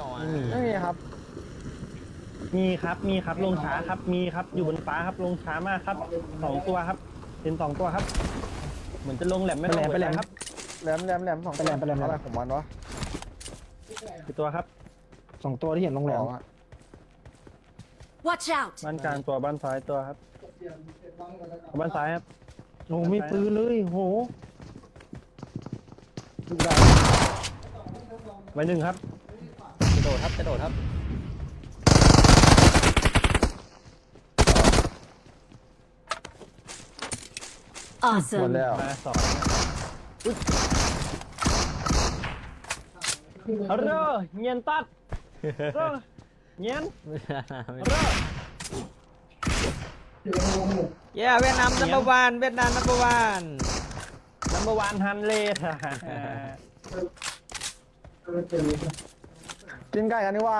ล่าวะไม่มีครับ มีครับ มีครับ ลงช้าครับ มีครับ อยู่บนฟ้าครับ ลงช้ามากครับ สองตัวครับ เป็นสองตัวครับ เหมือนจะลงแหลมไม่ลงไปแหลมครับแหลมแหลมแหลมสองไปแหลมไปแหลม อะไรของมันวะกี่ตัวครับ สองตัวที่เห็นโรงแรสมองอะ Watch out! บ้านกลางตัวบ้านซ้ายตัวครับ บ้านซ้ายครับ โอ้มีปืนเลยโหไว้หนึ่งครับจะโดดครับจะโดดครับหมด Awesome! แล้วมาสองเอาเร่อเงียนตัดเร่อเงียนเร่อเย้เวียดนาม number one เวียดนาม number one นัมเบอร์วันฮันเลด กินไก่กันนี่ว่า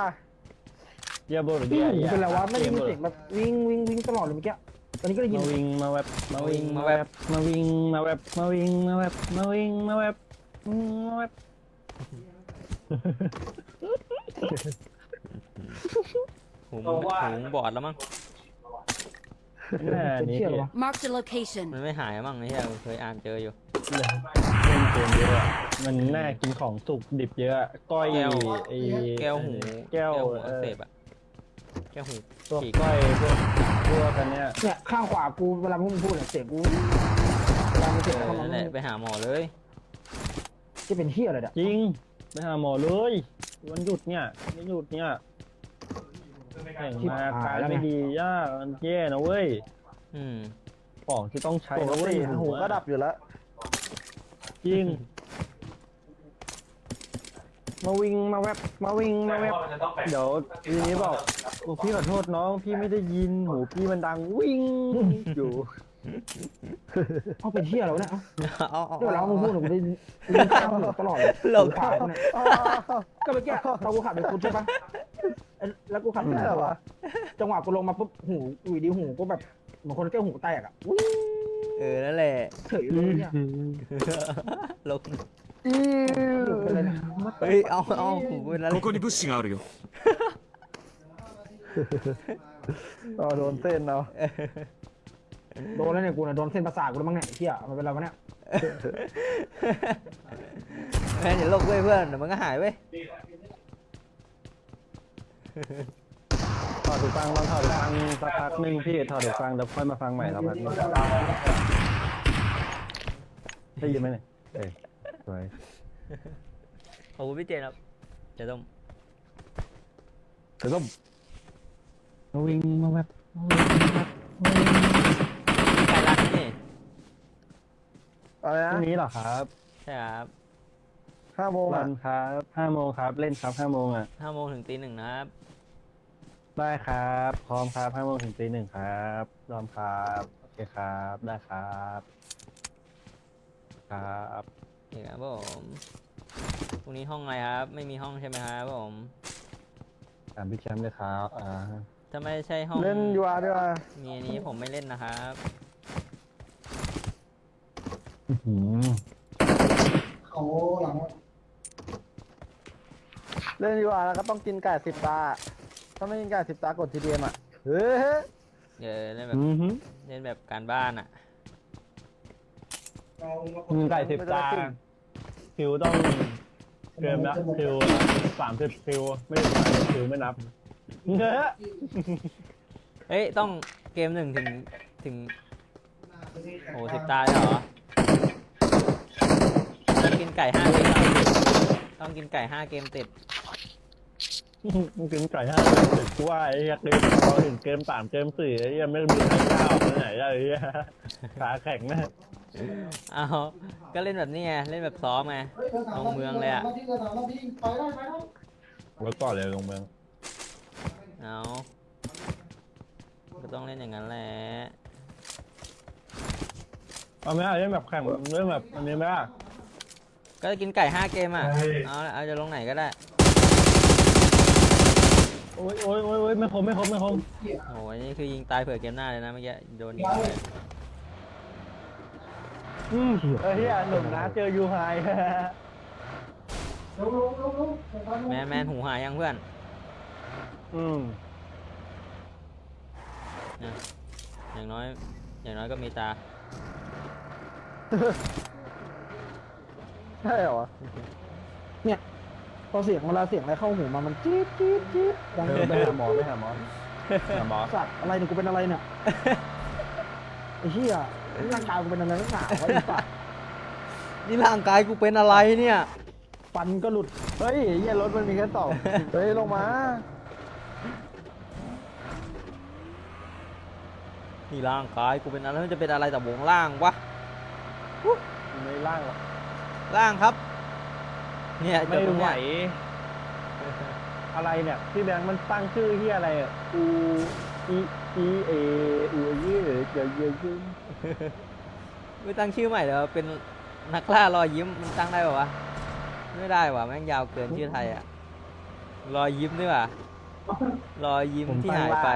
เยาโบหรือพี่เยาหูเป็นไรวะไม่ได้ยินเยาโบเสียงแบบวิ่งวิ่งวิ่งตลอดเลยเมื่อกี้ตอนนี้ก็ได้ยินมาวิ่งมาแวบมาวิ่งมาแวบมาวิ่งมาแวบมาวิ่งมาแวบมาวิ่งมาแวบอืมมาแวบหูหูบอดแล้วมั้ง แน่นี่เชื่อวะ Marked a location. มันไม่หายมั้งไอ้เหี้ยเคยอ่านเจออยู่เล่นเกมเยอะอะมันน่ากินของสุกดิบเยอะอะก้อยแก้วไอ้แก้วหูแก้วหูเออักเสบอะแก้วหูพวกฉีกก้อยพวกพวกกันเนี้ยเนี่ยข้างขวากูเวลาพวกมึงพูดเนี่ยเสียงกูเวลามึงเสียงอเข้ามานั่นแหละไปหาหมอเลยจะเป็นเฮียอะไรเนี่ยจริงไปหาหมอเลยวันหยุดเนี่ยวันหยุดเนี่ย ข่งมาการไม่ดียากมันแย่นะเว้ยอืมของที่ต้องใช้ปกนะเว้ยติหูก็ดับอยู่แล้วจริง มาวิ่งมาแวบมาวิ่งมาแวบเดี๋ยวทีนี้บอกบอกพี่ขอโทษน้อง พี่ไม่ได้ยินหูพี่มันดังวิ่งอยู่เอาเป็นเฮียอะไรวะเนี่ยเอ้าเอาเอาเดี๋ยวเราเอามึงพูดเนี่ยกูได้ยินกูได้ยินข้างหูตลอดเลยหลบหูขวากูเนี่ยก็เมื่อกี้ตอนกูขับไปคุณใช่ปะ เอ้ยแล้วกูขับ ไม่ใช่เหรอ จังหวะกูลงมาปุ๊บหูอยู่ดีหูกูแบบเหมือนคนแก้วหูแตกอ่ะอุ๊ย เออนั่นแหละ เฉยเลยเนี่ย ลง อิ๊ว เป็นอะไรเนี่ย เฮ้ยเอาเอาหูเป็นอะไร ここに物資があるよ อ๋อโดนเส้นเอา โดนแล้วเนี่ยกูเนี่ยโดนเส้นประสาทกูแล้วมั้งเนี่ยไอ้เฮียมันเป็นอะไรวะเนี่ย แม่อย่าโลกเว้ยเพื่อนเดี๋ยวมันก็หายเว้ย ถอดหูฟังลองถอดหูฟังสักพักหนึ่งพี่ถอดหูฟังแล้วค่อยมาฟังใหม่สักพักหนึงได้ยินไหมเนี่ยเอ้ยสวยขอบคุณพี่เจนครับเจะต้มเดี๋ยวก็มาวิ่งมาแวบไก่รักนี่อะไรพนะรุ่งนี้เหรอครับใช่ครับห้าโมงวัอะนครับห้าโมงครับ เล่นครับห้าโมงอะห้าโมงถึงตีหนึ่งนะครับ ได้ครับ พร้อมครับห้าโมงถึงตีหนึ่งครับพร้อมครับ โอเคครับ ได้ครับ ครับเดี๋ยวครับผมพรุ่งนี้ห้องอะไรครับ ไม่มีห้องใช่ไหมครับผมถามพี่แชมป์เลยครับอ่าถ้าไม่ใช่ห้องเล่นยูอาร์ด้วยว่ะมีอันนี้ผมไม่เล่นนะครับอื้อหือเล่นยูอาร์แล้วก็ต้องกินไก่สิบตา ถ้าไม่กินไก่สิบตากดทีเดียมอะเฮ้ยเดี๋ยวเล่นแบบอื้อหือเล่นแบบการบ้านอะมึงไก่สิบตาคิวต้องเกินละคิวสามสิบคิวไม่ถึงสามสิบคิวไม่นับเฮ้ยเฮ้ยต้องเกมหนึ่งถึงถึงโอ้สิบตาเลยเหรอต้องกินไก่ห้าเกมติดต้องกินไก่ห้าเกมติด มึงกินไก่ห้าเสร็จกูว่าไอ้เหี้ยเกมพอถึงเกมสามเกมสี่ไอ้เหี้ยังไม่มีใครกล้าออกไปไหนได้ไอ้เหี้ยขาแข็งนะเอาก็เล่นแบบนี้ไง เล่นแบบซ้อมไง ลงเมืองเลยอะไว้ก่อนเลยลงเมืองเอาก็ต้องเล่นอย่างนั้นแหละเอาไหมอะเล่นแบบแข่งเล่นแบบอันนี้ไหมอะก็กินไก่ห้าเกมอะ เอาละเอาจะลงไหนก็ได้ โอ้ยโอ้ยโอ้ยโอ้ยไม่คมไม่คมไม่คมโอ้ยนี่คือยิงตายเผื่อเกมหน้าเลยนะเมื่อกี้โดนยิงเลยอืมเออเฮียหนุ่มนะเจอยูไฮแมนแมนหูหายยังเพื่อน อืมนะอย่างน้อย อย่างน้อยก็มีตา ใช่เหรอ พอเสียงเวลาเสียงอะไรเข้าหูมามันจี๊ดจี๊ดจี๊ดดังเออไปหาหมอไปหาหมอหาหมอสัตว์อะไรเนี่ยกูเป็นอะไรเนี่ยไอ้เหี้ยร่างกายกูเป็นอะไรนักหนาวะไอ้สัตว์นี่ร่างกายกูเป็นอะไรเนี่ย ฟันก็หลุดเฮ้ยเหี้ยรถมันมีแค่สองเฮ้ยลงมานี่ร่างกายกูเป็นอะไรมันจะเป็นอะไรแต่วงล่างวะไม่ล่างหรอกล่างครับ เนี่ยไม่จะตรงไหวเนี้ยอะไรเนี่ยพี่แบงค์มันตั้งชื่อที่อะไรอะอูอีอีเออูยี่หรือเจียวเยี่ยยิ่งไม่ตั้งชื่อใหม่เดี๋ยวเป็นนักล่ารอยยิ้มมันตั้งได้ป่าวะไม่ได้ว่ะแม่งยาวเกินชื่อไทยอะรอยยิ้มด้วยว่ะรอยยิ้มที่หายไป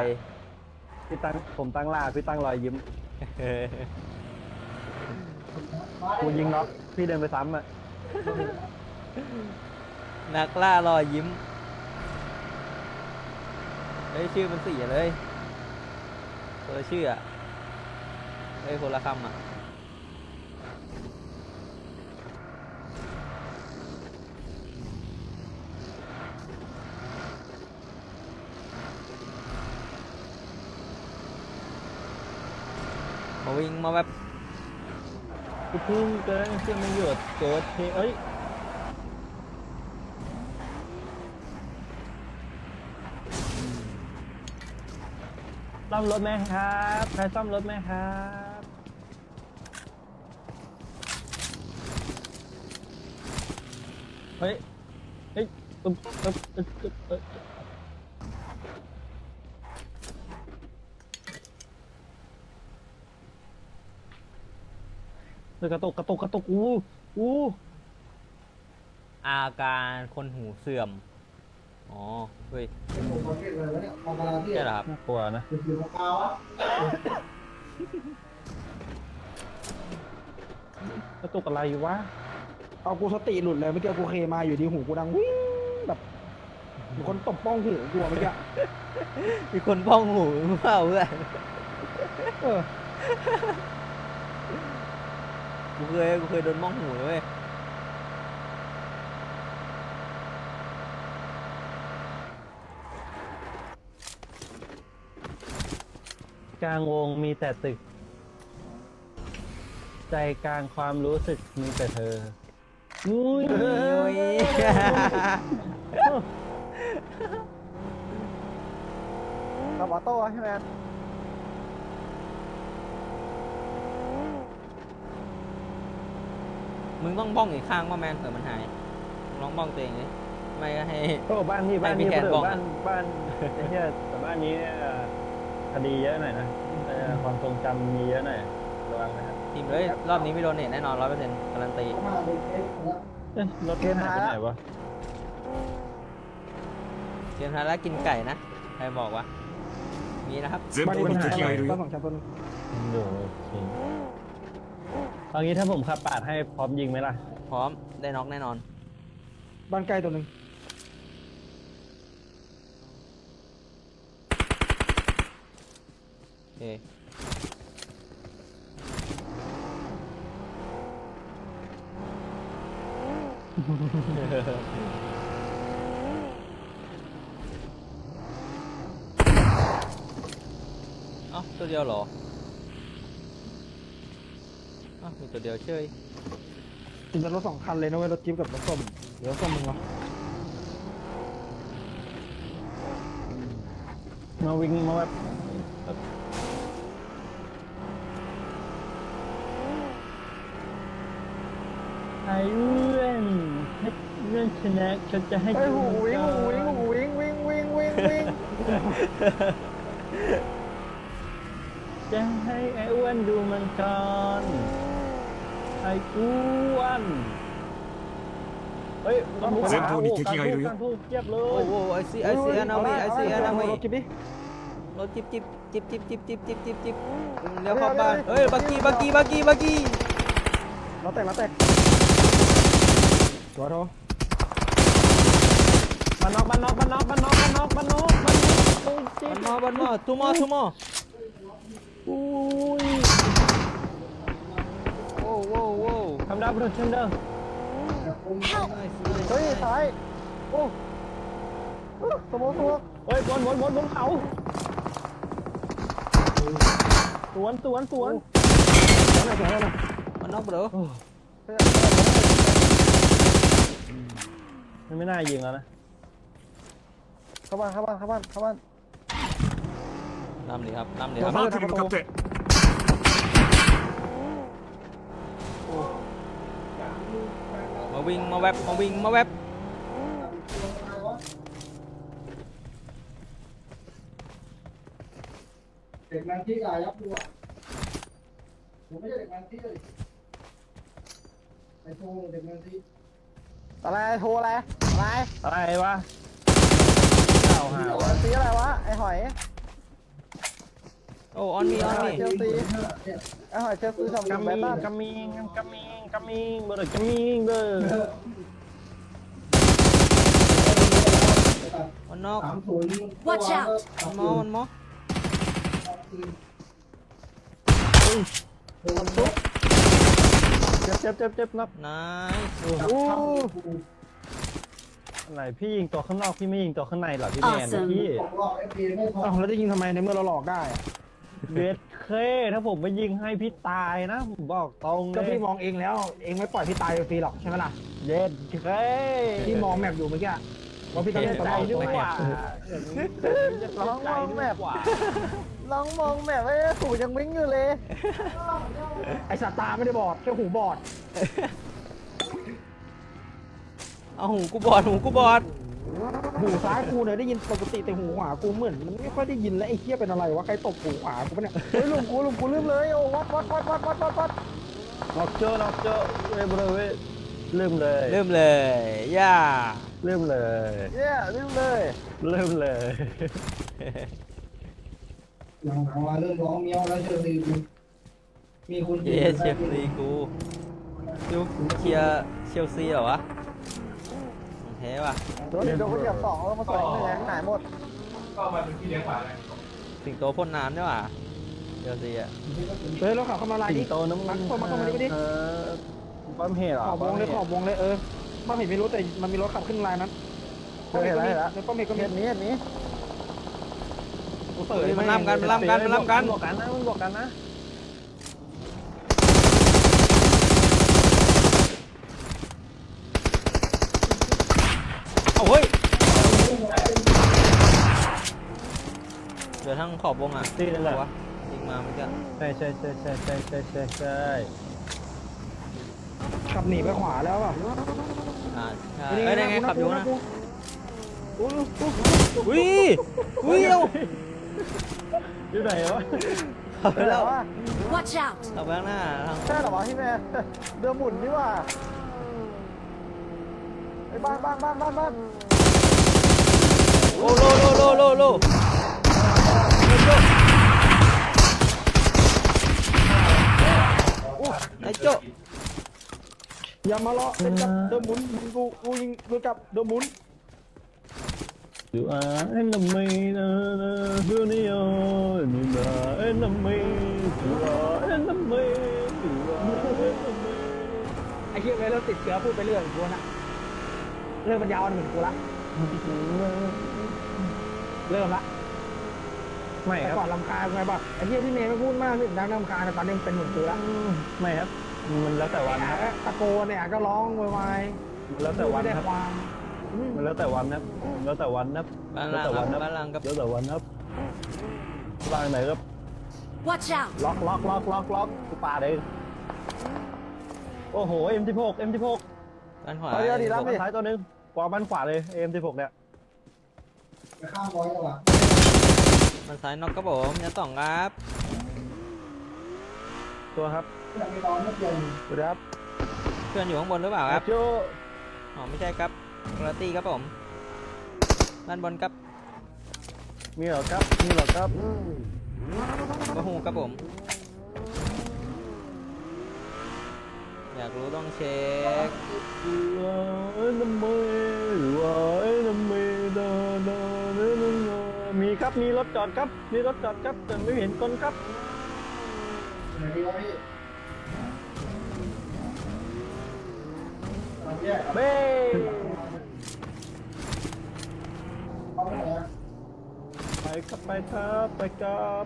พี่ตั้งผมตั้งล่าพี่ตั้งรอยยิ้มกูยิงน็อกพี่เดินไปซ้ำอะ นักล่ารอยยิ้ม เฮ้ย ชื่อมันเสียเลยคนละชื่ออะเฮ้ยคนละคำอะมาวิ่งมาแบบกูพิ่งเกินเชื่อไม่หยุดเกิดเพเอ้ย ซ่อมรถไหมครับใครซ่อมรถไหมครับเฮ้ยเฮ้ยอึ๊บอึ๊บอึ๊บอึ๊บอึ๊บเฮ้ยกระตุกกระตุกกระตุกอู้อู้อาการคนหูเสื่อม อ๋อ เฮ้ย ใช่เหรอครับน่ากลัวนะกระตุกอะไรวะ เอากูสติหลุดเลยเมื่อกี้กูเคมาอยู่ดีหูกูดังวิ่งแบบมีคนตบป้องหูกูอะเมื่อกี้มีคนพ้องหูหรือเปล่าเพื่อนเออ กูเคยกูเคยโดนม้องหูเลยเว้ย กลางวงมีแต่ตึก ใจกลางความรู้สึกมีแต่เธออุ้ยโอ้ยกับออโต้ใช่ไหมมึงต้องบ้องอีกข้างว่าแมนเผื่อมันหายมึงลองบ้องตัวเองดิไม่ก็ให้ โอ้บ้านนี้บ้านให้พี่นี้แขกเปิดบอกบ้านบ้านไอ้เหี้ยแต่บ้านนี้เนี่ย คดีเยอะหน่อยนะเออความทรงจำมีเยอะหน่อยระวังนะครับ ทีมเลย รอบนี้ไม่โดนเน็ตแน่นอนร้อยเปอร์เซ็นต์การันตี เอ๊ะรถหายไปไหนวะ เกมท้ายแล้วกินไก่นะ ใครบอกวะ มีนะครับ 前方に敵がいる บ้าน よ สองชั้นตัวนึง ดูโอเคเอางี้ถ้าผมขับปาดให้พร้อมยิงไหมล่ะ พร้อม ได้น็อกแน่นอน บ้านใกล้ตัวนึง เคเอ้าตัวเดียวเหรอเอ้ามีตัวเดียวเฉยจริงๆรถสองคันเลยนะเว้ยรถจิ๊บกับรถส้มเดี๋ยวรถส้มมึงวะมาวิ่งมาแบบไอ้เรื่องให้เรื่อง ชนะฉันจะให้ เฮ้ย ดู หูวิ่ง ก่อน หูวิ่งหูวิ่งวิ่งวิ่งวิ่งวิ่ง จะให้ไอ้อ้วนดูมันก่อนไอ้อ้วนเฮ้ย 前方に敵がいるよ การทูบเทียบเล โอ้ ย โหไอซีไอซีอนามีไอซีอนามี รถจิ๊บดิ รถจิบจิบจิบจิบจิบจิบจิบจิบจิบเลี้ยวเข้าบ้านเฮ้ยบักกี้บักกี้บักกี้บักกี้ รถแตกรถแตกตัวโท One more, one more. Two more, two more. Ui. Whoa, ทำไดาวบรุษชนเดิมเฮ้ย nice. าย โอ้ยสมองสมองเฮ้ยบนวนวนบนเขาสวนสวนสวนสวนหนอยสวนหน่อย One knock, bro. มันไม่น่ายิงแล้วนะเข้าบ้านเข้าบ้านเข้าบ้านเข้าบ้าน ล่ำเลยครับล่ำเลยครับ Bomb helikopter. มาวิ่งมาแวบมาวิ่งมาแวบเด็กนันที่กายยับดูอ่ผมไม่ใช่เด็กนันที่เลยไอ้โทรเด็กนันที่อะไรโทรอะไรอะไรอะไรวะเก่าหา สีอะไรวะไอ้หอย โอ้ออนมีออนมีเชลซีไอหอยเชลซีทำกักัมบแบมิบงบ้านกัมมิงกัมมิงกัมมิงเบอร์กัมมิงเบอร์มันนอกสามศูนย์ Watch out มันมอมันมอเจ็บเจ็บเจ็บเจ็บนับนายอู้อะไรพี่ยิงตัวข้างนอกพี่ไม่ยิงตัวข้างในเหรอพี่แมน Awesome พี่รอบเอฟพีไม่พออ้าวแล้วจะยิงทำไมในเมื่อเราหลอกได้อะ เวทเคถ้าผมไปยิงให้พี่ตายนะผมบอกตรงเลก็ยพี่มองเองแล้ว เองไม่ปล่อยพี่ตายฟรีหรอกใช่ไหมล่ะเย็ดเคพี่มองแมปอยู่เมื่อกี้ว่าพี่ต้องเล่นใจตลอดดีตรงไหนกว่าอะร้องมองแมพกว่าร้องมองแมพไอ้หูยังวิ่งอยู่เลย ไอสัตว์ตาไม่ได้บอดแค่หูบอดเอาหูกูบอดหูกูบอด หูซ้ายกูเนี่ยได้ยินปกติแต่หูขวากูเหมือนมันไม่ค่อยได้ยินแล้วไอ้เคี้ยเป็นอะไรวะใครตบหูขวากูปะเนี่ยเฮ้ยลุงกูลุงกูลืมเลยโอ้วัดวัดวัดวัดวัดวัดวัดล็อกเจอล็อกเจอเว้ยบริเวณลืมเลยเริ่มเลยย่าลืมเลยเย้ลืมเลยลืมเลย หลังๆมาเริ่มร้องเมียวแล้วเชลซีมีคุณเย้เชลซีกูยูเชียร์เชลซีเหรอวะของแท้ว่ะโดนโดนคนเหยียบสองแล้วมาสองหนึ่งแรงหายหมดสิงโตพ่นน้ำด้วยว่ะเชลซีอะเฮ้ยเราขับเข้ามาลายสิดิงโตน้ำมัมันนเข้ามาเข้ามาดิดิเออปั๊มเหตุเหรอขอบวงเลยขอบวงเลยเออป้าเห็นไม่รู้แต่มันมีรถขับขึ้นลายนั้นเฮ้ยเห็นแล้วเห็นแล้วในป้าเมฆก็มีเห็นนี้เห็นนี้กูเต๋เฮ้อยมันล่ำกันมันล่ำกันมันล่ำกันบอกกันนะมันบอกกันนะ เอาเฮ้ยเดี๋ยวทั้งขอบวงอะตีนั่นแหละ วะยิงมาเหมือนกันใช่ใช่ใช่ใช่ใช่ใช่ใช่ใช่ขับหนีไปขวาแล้วอะอ่าใช่เอ้ยได้ไงขับอยู่นะอู้อู้อุ้ยอุ้ยเอาอยู่ไหนวะขับไปเป็นแล้ววะ Watch out! ขับไปข้างหน้าทาง ใช่เหรอวะพี่แม่เรือหมุนนี่ว่าไอ้ บ้านบ้านบ้านบ้านบ้านโอ้โลโลโลโลโลไอ้โจ้อย่ามาลาะเป็นกับเดิมหมุนยิงกูกูยิงกูกับเดิมหมุน Du är en av mina dunia Mina en av mig Du är en av mig Du är en av mig ไอ้เหี้ยเว้ยเราติดเชื้อพูดไปเรื่อยกูนะ เริ่มมันยาวเหมือนกูละเริ่มละไม่แต่ครับก่อนลำคาญไงแบบไอ้เหี้ยพี่เมย์ไม่พูดมากพี่ดังลำคาญแต่ตอนนี้มันเป็นเหมือนกูละไม่ครับ มันแล้วแต่วันไอ้ครับอะตะโกนเนี่ยก็ร้องวายมันแล้วๆแต่วันไม่ได้ครับความอืมมันแล้วแต่วันครับมันแล้วแต่วันครับบ้านแล้วล่างแต่ควัรับนครับบ้านล่างครับแล้วแต่วันครับวางไหนครับ Watch out! ล็อกล็อกล็อกล็อกล็อกกูปาเลยโอ้โห M16 M16 บ้านขวาเอาเดี๋ยวดีขแล้ววาซ้ายตัวหนึง กวางบ้านขวาเลย M16 เนี่ยข้ามร้อยแล้วอะมันซ้ายนอกครับผมยันสองครับตัวครับยังไม่ร้อนไม่เย็นสวัสดีครับเพื่อนอยู่ข้างบนหรือเปล่าครับ โจอ๋อไม่ใช่ครับกราตี้ครับผมด้านบนครับมีเหรอครับมีเหรอครับกระหูครับผม อยากรู้ต้องเช็คเอ้ยน้ำมือหรือว่าเอ้ยน้ำมือดาดาดาดาดามีครับมีรถจอดครับ มีรถจอดครับแต่ไม่เห็นคนครับเบ้ไปครับไปครับไปครับ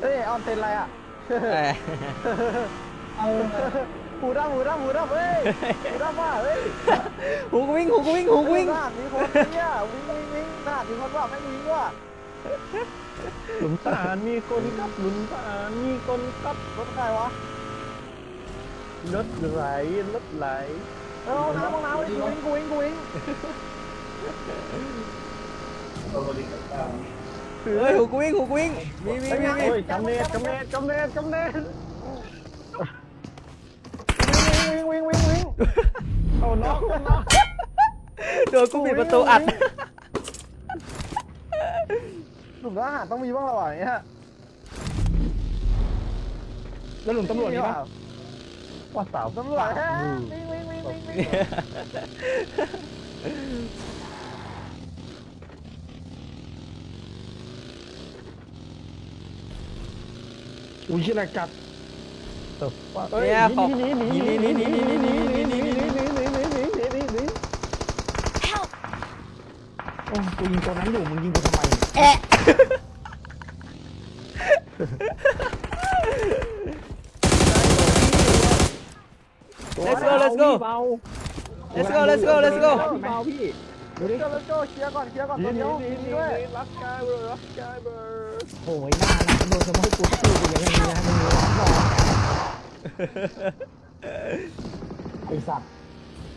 เอ้ยออนเต็นอะไรอะเอ้ย หูดับหูดับหูดับเฮ้ยหูดับว่าเฮ้ยหูกูวิ่งหูกูวิ่งหูกูวิ่งหน้ามีคนเนี่ยวิ่งวิ่งวิ่งหน้ามีคนว่าไม่วิ่งว่ะหลุมทหารมีคนครับหลุมทหารมีคนครับรถใครวะรถไหลรถไหลเออห้องน้ำห้องน้ำกูวิ่งกูวิ่งกูวิ่งเฮ้ยหูกูวิ่งหูกูวิ่งมีมีมีมีโอ้ยกำเนิดกำเนิดกำเนิดกำเนิด วิ่งวิ่งเอาน้องโดนกูปิดประตูอัด หนุ่มทหารต้องมีบ้างหรออย่างเงี้ยแล้วหลุมตำรวจมีปะว่าสาวตำรวจฮะวิ่งวิ่งวิ่งวิ่งวิ่งอุ้ยชื่ออะ ไรกัดเนี่ยขอบหนีหนีหนีหนีหนีหนีหนีหนีหนีหนีหนีหนีหนีหนีหนีหนีหนีหนีหนี Help! โอ้กูยิงตัวนั้นอยู่มึงยิงกูทำไม Eh! let's go let's go เบา let's go let's go let's go เบาพี่ดูดิเจ้าเจ้าเคลียร์ก่อนเคลียร์ก่อนหนีตัวหนีเดียวหนีหนีด้วยรักกายเบอร์รักกายเบอร์โอ้ยหน้าหลังโดนจะมาให้กูสักลูกกูยังไม่มีนะมึงรอ ไอ้สัตว์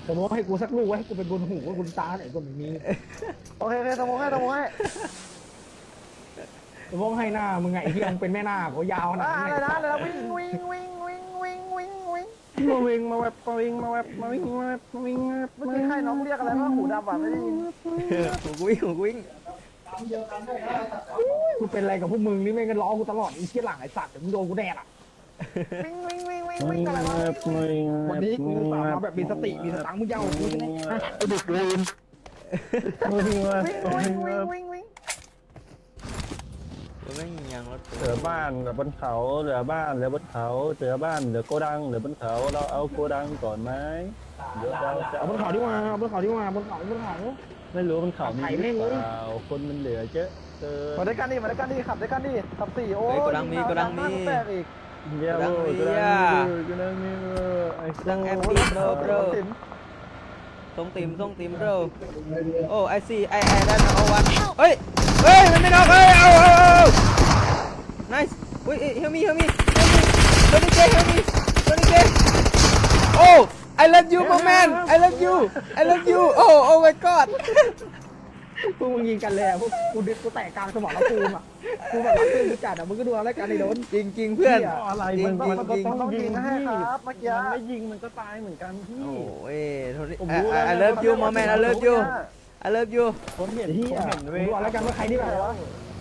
สมมติว่าให้กูสักลูกไว้ให้กูเป็นบนหูว่ากูตาไหนก็ไม่มีโอเคโอเคสมองให้สมองให้สมมติให้หน้ามึงไงที่มึงเป็นแม่หน้าเขายาวขนาดอ่านั้นอะไรไงนะอะไรนะวิ่งวิ่งวิ่งวิ่งวิ่งวิ่งวิ่งมาวิ่งมาแวบมาวิ่งมาแวบมาวิ่งมาแวบมาวิ่งมาแวบเมื่อกี้ใครน้องเรียกอะไรว่าหูดับอะไม่ได้ยินหูกูวิ่งหูกูวิ่งกูเป็นอะไรกับพวกมึงนี่แม่งก็ล้อกูตลอดไอ้เชี่ยหลังไอ้สัตว์เดี๋ยวมึงโดนกูแน่ล่ะ วิ่งวิ่งวิ่งวิ่งวิ่งอะไรมาวะแวบมาวิ่งวันนี้กูสาวมาแบบมีสติมีสตังค์มึงยาวกว่ากูใช่ไหมไอ้เด็กเวรมาวิ่งวิ่งวิ่วิ่งวิ่งวิ่งวิ่งกูไม่มียางรถเหลือบ้านเหลือบนเขาเหลือบ้านเหลือบนเขาเหลือบ้านเหลือโกดังเหลือบนเขาเราเอาโกดังก่อนไหมเดี๋ยวเราจะเอาบนเขาดีกว่าเอาบนเขาดีกว่าบนเขาบนเขาไม่รู้บนเขามีไข่หรืงอเปล่าคนมันเหลือเยอะเกินมาด้วยกันดิมาด้วยกันดิขับด้วยกันดิขับสี่โอ้ยโกดังมีโกดังมีไอ้ดังแอป À. Iya bro, đang em FT bro bro. Tông tìm, tông tìm bro. Oh, I see, I I đang ở one. Ơi, ơi, mình mình ơi, oh, oh, oh. Nice. Wait, wait, help me, help me, help me. Tony K, help me, Tony K. Oh, I love you, my man. I love you, I love you. Oh, oh my god. พวกมึงยิงกันเลยอะพวกกูดึกกูแตกกลางสมองแล้วกูมอะกูแบบรักเพื่อนกูจัดอะมึงก็ดูอะไรกันไอ้โดน จริงจริงๆเพื่อนอะไรจริงมันจริงมันก็จริงต้องยิงให้พี่ครับเมื่อกี้ มันไม่ยิงมันก็ตายเหมือนกันพี่ โอ้ยโทนี่ผม I รู้ I แล้ว I love you my man I love you I love you ผมเห็นเฮีผมยเห็นมึเวงดูอะไรกันว่าใครที่แบบว่า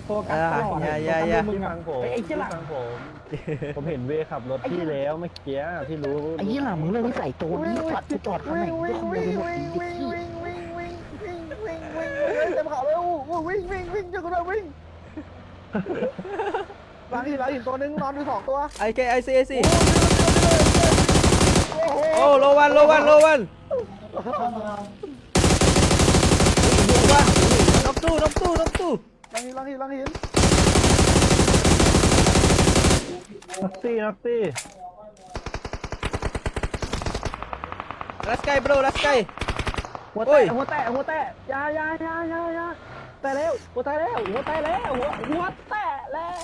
โฟกัสตลอดอย่าอย่าอย่า มึงที่อะฟังผมไอ้เชี่ยหลังที่ฟังผม ผมเห็นเวขับรถพี่แล้วเมื่อกี้ที่รู้ ไอ้เหี้ยหลังมึงเลิกนิสัยโจรนี่จอดกูจอดข้างไหนวิ่งกูวิ่งขโมยวิ่งไปหมดวิ่งไอ้วิ่งเหี้ย วิ่งวิ่งวิ่งวิ่งวิ่งวิ่งวิ่งเต็ม เขาเลยอู้วิ่งวิ่งวิ่งเจ้ากูด้วยวิ่งหลังหินหลังหินตัวนึงนอนอยู่สองตัว I K I see I see โอ้ low one low one low one น็อกตู้น็อกตู้น็อกตู้หลังหินหลังหินหลังหินนักซี่นักซี่ลัสไกโบรลัสไกหัวโอ้แตะยหัวแตะหัวแตะอยาอยาอยาอยาอยา แต่แล้ว หัวแตะแล้ว หัวแตะแล้ว หัวหัวแตะแล้ว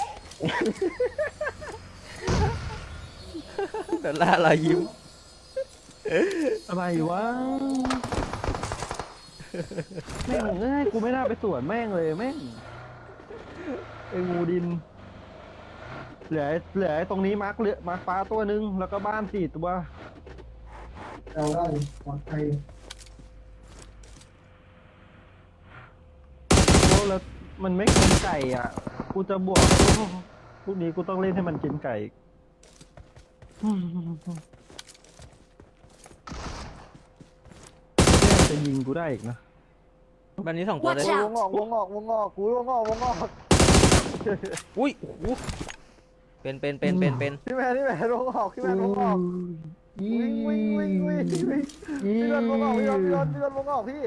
ดอลลาร์รอยยิ้มอะไรวะแม่งเอ้ยกูไม่น่าไปสวนแม่งเลยแม่งไอ้งูดิน เหลือเหลือไอ้ตรงนี้มาร์กเหลือมาร์กฟ้าตัวหนึงแล้วก็บ้านสี่ตัวเอาได้ปลอดภัย โอ้ แล้วมันไม่กินไก่อะ กูจะบวกพรุ่งนี้กูต้องเล่นให้มันกินไก่ จะยิงกูได้อีกนะบ้านนี้สองตัวเลยว Watch วงออกวงออกวงออกกูวงออกวงออกอุ้ยโอ้โหเป็นเป็นเป็นเป็นเป็นพี่แมนพี่แมนวงออกพี่แมนวงออกวิ่งวิ่งวิ่งวิ่งวิ่งพี่โดนวงออกพี่โดนพี่โดนพี่โดนวงออกพี่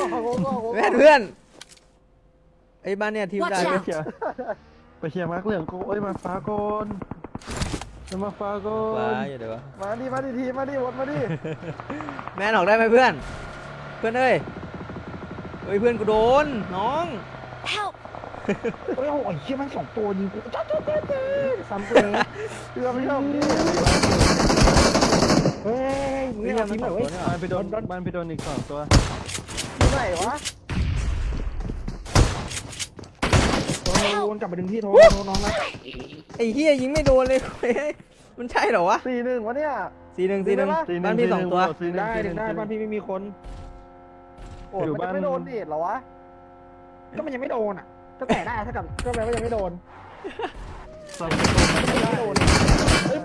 วงออกวงออกวงอเพื่ออนกเพื่อนไอ้บ้านเนี่ยทีม Watch ได้ out เว้ยเชียร์ไปเชียร์มาร์กเหลืองกูเอ้ยมาฟ้าก่อนจะมาฟ้าก่อว้านอยู่เดี๋ยววะมาดิมาดิทีมาดิวนมาดิแม่นออกได้ไหมเพื่อน เพื่อนเอ้ยเฮ้ยเพื่อนกูโดนน้อง Help! เฮ้ยโอ้ยเชี่ยมันสองตัวยิงกูจ้าจ้าจ้าจ้าซ้ำกูเลยเชื่อไม่เชื่อพี่ เฮ้ยมึงไม่เอาทิ้งเลยเว้ยบ้านไปโดนบ้านไปโดนอีกสองตัวที่ไหนวะโทรวนกลับไปดึงที่โทรโทรน้องนะไอ้เฮียยิงไม่โดนเลยเว้ยมันใช่เหรอวะสี่หนึ่งวะเนี่ย สี่หนึ่งสี่หนึ่งได้ปะบ้านพี่สองตัว สี่หนึ่ได้สี่หดึนึ่งได้บ้านพี่ไม่มีคนโอ้ยมันจะไม่โดนดิเหรอวะก็มันยังไม่โดนอะก็แต่ได้ถ้ากับก็แปลว่ายังไม่โดนสองยังไม่โดน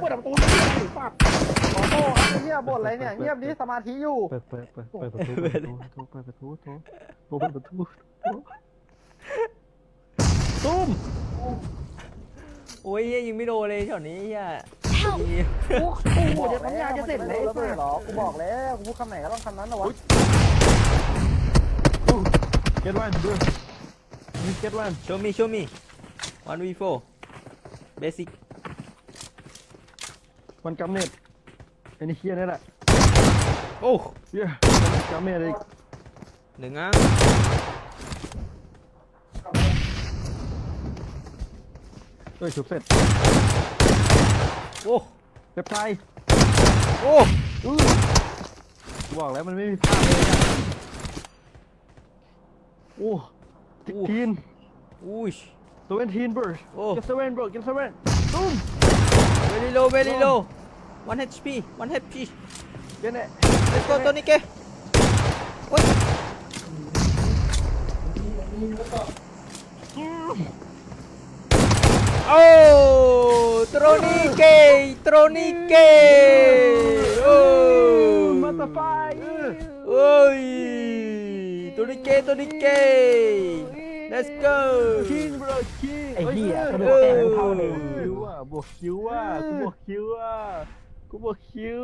เปวดประตูหรือปับขอโทษไอ้เหี้ยบ่นอะไรเนี่ยเงียบดิสมาธิอยู่เปิดเปิดเปิดเปิดประตูเปิดประตูเปิดประตูโทรโทรเปิดประตูตุ้มโอ้ยยยิงไม่โดนเลยช็อตนี้เฮีย Help! ยิงโอ้โหกูบอกเดี๋ยวแล้วทำงานจะเสร็จมันแล้ไม่วโดนระเหรอกูบอกแล้วกูพูดคำไหนก็ต้องคำนั้นนะวะเก็ตวันดูนี่เก็ตวัน show me show me one v four basic มันกำเนิดไอ้นี่เฮียนี่แหละโอ้เย้กำเนิดอีกหนึ่งอะเอ้ยชุบเสร็จโอ้เว็บไทยโอ้บอกแล้วมันไม่มีภาพเลยอะโอ้ทิกทีนอุ้ย เซเว่นทีนเบิร์ดโอ้เก็บเซเว่นเบิร์ดเก็บเซเว่นตุ้ม very low very low one HP one HP เก็บเนี่ย let's go ตัวนี้เกโอ้ยโอ้ตรนิเกตรนิเกโอ้มาตาไฟโอ้ยตัวนี้เกตัวนี้เก let's go คิงเบิร์ดคิงไอ้เหี้ยกระโดดแตกเท่าเลยคิวอะ บวกคิวว่ะกูบวกคิวว่ะกูบวกคิว